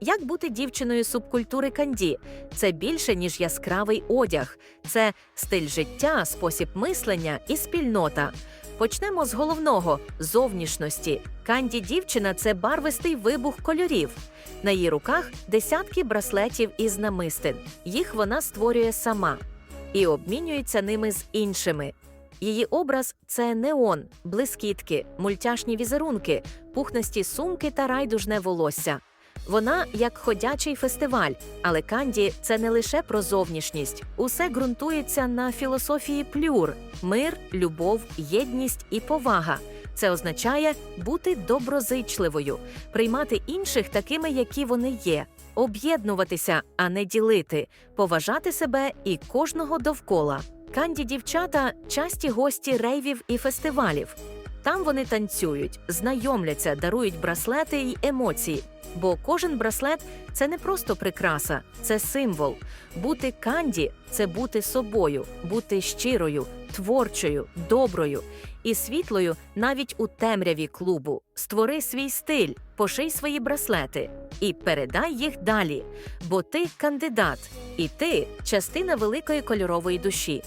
Як бути дівчиною субкультури канді? Це більше, ніж яскравий одяг, це стиль життя, спосіб мислення і спільнота. Почнемо з головного зовнішності. Канді дівчина це барвистий вибух кольорів. На її руках десятки браслетів із намистин. Їх вона створює сама і обмінюється ними з іншими. Її образ це неон, блискітки, мультяшні візерунки, пухнасті сумки та райдужне волосся. Вона як ходячий фестиваль, але Канді це не лише про зовнішність. Усе ґрунтується на філософії плюр: мир, любов, єдність і повага. Це означає бути доброзичливою, приймати інших такими, які вони є, об'єднуватися, а не ділити, поважати себе і кожного довкола. Канді дівчата часті гості рейвів і фестивалів. Там вони танцюють, знайомляться, дарують браслети й емоції. Бо кожен браслет це не просто прикраса, це символ. Бути канді це бути собою, бути щирою, творчою, доброю і світлою навіть у темряві клубу. Створи свій стиль, поший свої браслети і передай їх далі. Бо ти кандидат, і ти частина великої кольорової душі.